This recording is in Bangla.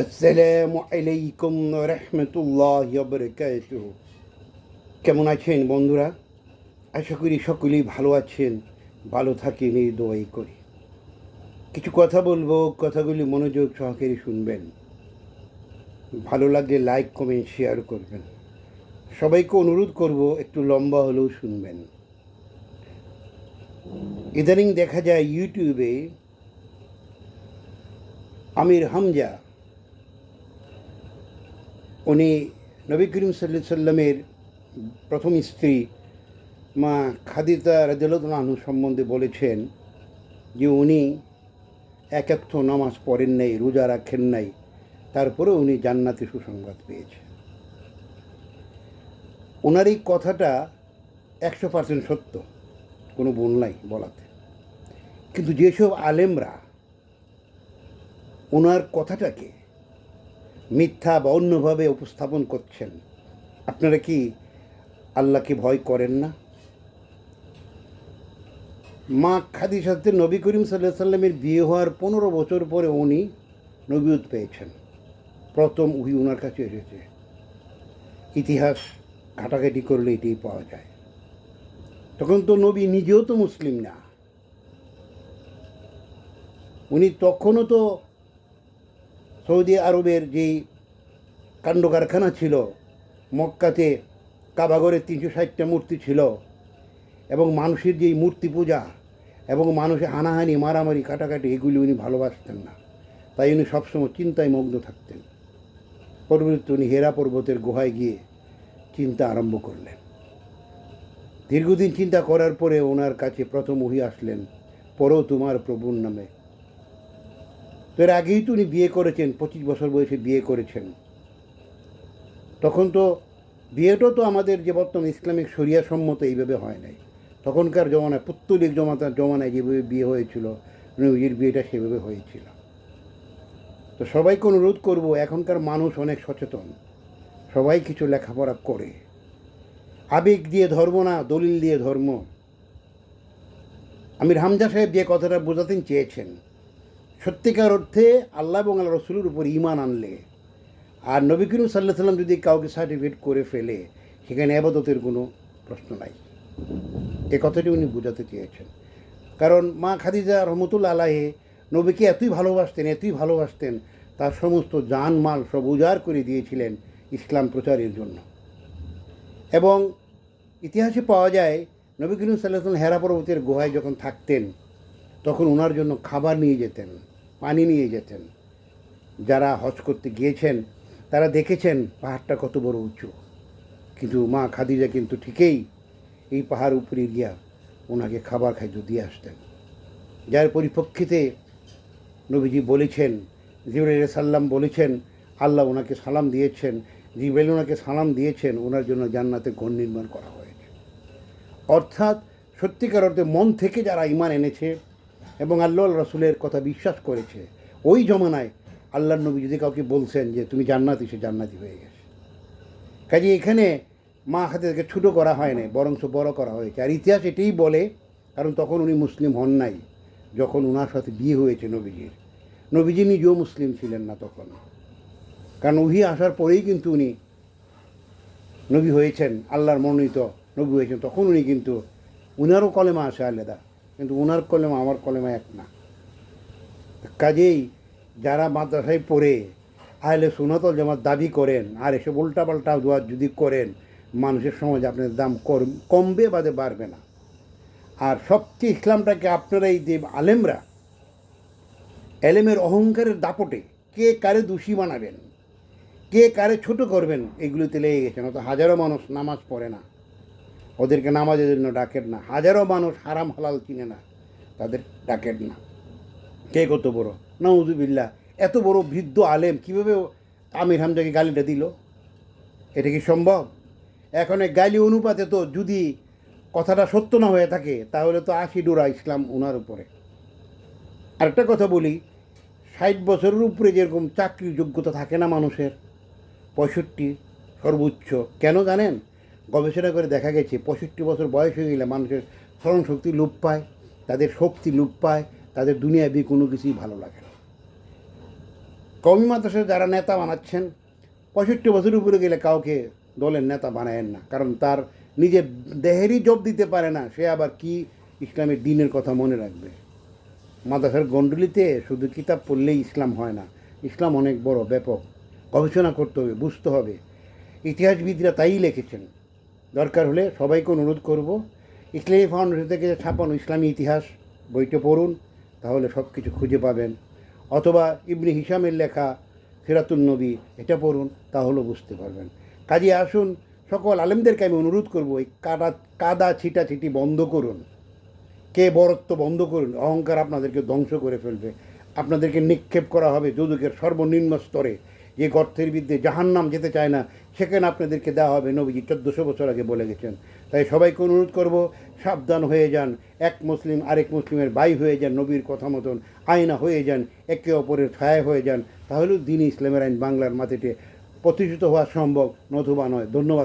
আসসালামু আলাইকুম রহমতুল্লাহ কেমন আছেন বন্ধুরা? আশা করি সকলেই ভালো আছেন, ভালো থাকেন, এই দোয়াই করি। কিছু কথা বলব, কথাগুলি মনোযোগ সহকারে শুনবেন। ভালো লাগলে লাইক, কমেন্ট, শেয়ার করবেন। সবাইকে অনুরোধ করব, একটু লম্বা হলেও শুনবেন। ইদানিং দেখা যায় ইউটিউবে আমির হামজা উনি নবী করিম সাল্লা সাল্লামের প্রথম স্ত্রী মা খাদিতা রাজু সম্বন্ধে বলেছেন যে উনি এক একথ নামাজ পড়েন নাই, রোজা রাখেন নাই তারপরে উনি জান্নাতে সুসংবাদ পেয়েছে ওনার এই কথাটা একশো পার্সেন্ট সত্য, কোনো ভুল নাই বলাতে। কিন্তু যেসব আলেমরা ওনার কথাটাকে মিথ্যা বা অন্যভাবে উপস্থাপন করছেন, আপনারা কি আল্লাহকে ভয় করেন না? মা খাদিসাতে নবী করিম সাল্লাহ সাল্লামের বিয়ে হওয়ার পনেরো বছর পরে উনি নবীয়ত পেয়েছেন। প্রথম উহি ওনার কাছে এসেছে। ইতিহাস ঘাটাঘাটি করলে এটাই পাওয়া যায়। তখন তো নবী নিজেও তো মুসলিম না। উনি তখনও তো সৌদি আরবের যেই কাণ্ড কারখানা ছিল, মক্কাতে কাবাগরে তিনশো ষাটটা মূর্তি ছিল, এবং মানুষের যেই মূর্তি পূজা এবং মানুষের হানাহানি, মারামারি, কাটাকাটি, এগুলি উনি ভালোবাসতেন না। তাই উনি সবসময় চিন্তায় মগ্ন থাকতেন। পরবর্তী উনি হেরা পর্বতের গুহায় গিয়ে চিন্তা আরম্ভ করলেন। দীর্ঘদিন চিন্তা করার পরে ওনার কাছে প্রথম উহি আসলেন পরও তোমার প্রভুর নামে। তো এর আগেই তো উনি বিয়ে করেছেন, পঁচিশ বছর বয়সে বিয়ে করেছেন। তখন তো বিয়েটাও তো আমাদের যে বর্তমান ইসলামিক শরিয়া সম্মত এইভাবে হয় নাই। তখনকার জমানায় পুত্তলিক জমাতার জমানায় যেভাবে বিয়ে হয়েছিল, নবীজির বিয়েটা সেভাবে হয়েছিল। তো সবাইকে অনুরোধ করব, এখনকার মানুষ অনেক সচেতন। সবাই কিছু লেখাপড়া করে। আবেগ দিয়ে ধর্ম না, দলিল দিয়ে ধর্ম। আমির হামজা সাহেব যে কথাটা বোঝাতেন চেয়েছেন সত্যিকার অর্থে আল্লাহ এবং আল্লাহ রসুলের উপর ইমান আনলে আর নবী করিম সাল্লাহ সাল্লাম যদি কাউকে সার্টিফিকেট করে ফেলে, সেখানে আবাদতের কোনো প্রশ্ন নাই। এ কথাটি উনি বোঝাতে চেয়েছেন। কারণ মা খাদিজা রহমতুল্লা আলাহে নবীকে এতই ভালোবাসতেন এতই ভালোবাসতেন, তার সমস্ত জান মাল সব উজাড় করে দিয়েছিলেন ইসলাম প্রচারের জন্য। এবং ইতিহাসে পাওয়া যায়, নবী করিম সাল্লাহ হেরা পর্বতের গুহায় যখন থাকতেন, তখন ওনার জন্য খাবার নিয়ে যেতেন। পানি নিয়ে যেতেন। যারা হজ করতে গিয়েছেন, তারা দেখেছেন পাহাড়টা কত বড় উঁচু। কিন্তু মা খাদিজা কিন্তু ঠিকই এই পাহাড় উপরে গিয়া ওনাকে খাবার খাদ্য দিয়ে আসতেন। যার পরিপ্রেক্ষিতে নবীজি বলেছেন, জিবরাইল সাল্লাম বলেছেন, আল্লাহ ওনাকে সালাম দিয়েছেন, জিবরাইল ওনাকে সালাম দিয়েছেন, ওনার জন্য জান্নাতে ঘর নির্মাণ করা হয়েছে। অর্থাৎ সত্যিকার অর্থে মন থেকে যারা ইমান এনেছে এবং আল্লাহ রসুলের কথা বিশ্বাস করেছে। ওই জমানায় আল্লাহ নবী যদি কাউকে বলছেন যে তুমি জান্নাতি, সে জান্নাতি হয়ে গেছে। কাজে এখানে মা হাতেকে ছোটো করা হয় না বরঞ্চ বড় করা হয়েছে। আর ইতিহাস এটাই বলে, কারণ তখন উনি মুসলিম হন নাই, যখন ওনার সাথে বিয়ে হয়েছে নবীজির। নবীজি নিজেও মুসলিম ছিলেন না তখন। কারণ উহি আসার পরেই কিন্তু উনি নবী হয়েছেন, আল্লাহর মনোনীত নবী হয়েছেন, তখন উনি কিন্তু উনারও কলেমা আসে আলাদা। কিন্তু ওনার কলেমা আমার কলেমা এক না। কাজেই যারা মাদ্রাসায় পড়ে, আহলে সুনতল জামাত দাবি করেন, আর এসব উল্টাপাল্টা দোয়া যদি করেন, মানুষের সমাজে আপনার দাম কমবে বাদে বাড়বে না। আর সবচেয়ে ইসলামটাকে আপনারা এই যে আলেমরা, এলেমের অহংকারের দাপটে কে কারে দোষী বানাবেন, কে কারে ছোট করবেন এগুলোতে লেগে গেছেন অত হাজারো মানুষ নামাজ পড়ে না। ওদেরকে নামাজের জন্য ডাকেন না। হাজারো মানুষ হারাম হালাল চিনে না। তাদের ডাকেন না। কে কত বড়? নওজুবিল্লা এত বড় বৃদ্ধ আলেম কীভাবে আমির হামজাকে গালিটা দিল? এটা কি সম্ভব? এখন গালি অনুপাতে তো যদি কথাটা সত্য না হয়ে থাকে, তাহলে তো আশি ডোরা ইসলাম ওনার উপরে। আরেকটা কথা বলি, ষাট বছরের উপরে যেরকম চাকরির যোগ্যতা থাকে না মানুষের, পঁয়ষট্টি সর্বোচ্চ, কেন জানেন? গবেষণা করে দেখা গেছে, পঁয়ষট্টি বছর বয়স হয়ে গেলে মানুষের স্মরণশক্তি লোপ পায়, তাদের শক্তি লোপ পায়, তাদের দুনিয়াবি কোনো কিছুই ভালো লাগে না। কমি মাদ্রাসায় যারা নেতা বানাচ্ছেন, পঁয়ষট্টি বছর উপরে গেলে কাউকে দলের নেতা বানায়েন না, কারণ তার নিজের দেহেরই জব দিতে পারে না, সে আবার কি ইসলামের দিনের কথা মনে রাখবে? মাদ্রাসার গণ্ডলিতে শুধু কিতাব পড়লেই ইসলাম হয় না, ইসলাম অনেক বড় ব্যাপক গবেষণা করতে হবে, বুঝতে হবে। ইতিহাসবিদরা তাই লিখেছেন দরকার হলে সবাইকে অনুরোধ করব। ইসলামী ফাউন্ডেশন থেকে ছাপানো ইসলামী ইতিহাস বইটা পড়ুন, তাহলে সব কিছু খুঁজে পাবেন। অথবা ইবনি হিসামের লেখা সিরাতুল নবী, এটা পড়ুন তাহলেও বুঝতে পারবেন। কাজে আসুন, সকল আলেমদেরকে আমি অনুরোধ করব, এই কাদা কাদা ছিটাছিটি বন্ধ করুন। কে বরত্ব বন্ধ করুন, অহংকার আপনাদেরকে ধ্বংস করে ফেলবে। আপনাদেরকে নিক্ষেপ করা হবে যৌতুকের সর্বনিম্ন স্তরে। যে গর্তের বিদ্যে জাহান্নাম যেতে চায় না, সেখানে আপনাদেরকে দেওয়া হবে নবীজি চোদ্দোশো বছর আগে বলে গেছেন। তাই সবাইকে অনুরোধ করব, সাবধান হয়ে যান, এক মুসলিম আরেক মুসলিমের বাই হয়ে যান, নবীর কথা মতন আয়না হয়ে যান, একে অপরের ছায়া হয়ে যান, তাহলেও দিন ইসলামের আইন বাংলার মাটিতে প্রতিষ্ঠিত হওয়া সম্ভব, নতুবা নয়। ধন্যবাদ।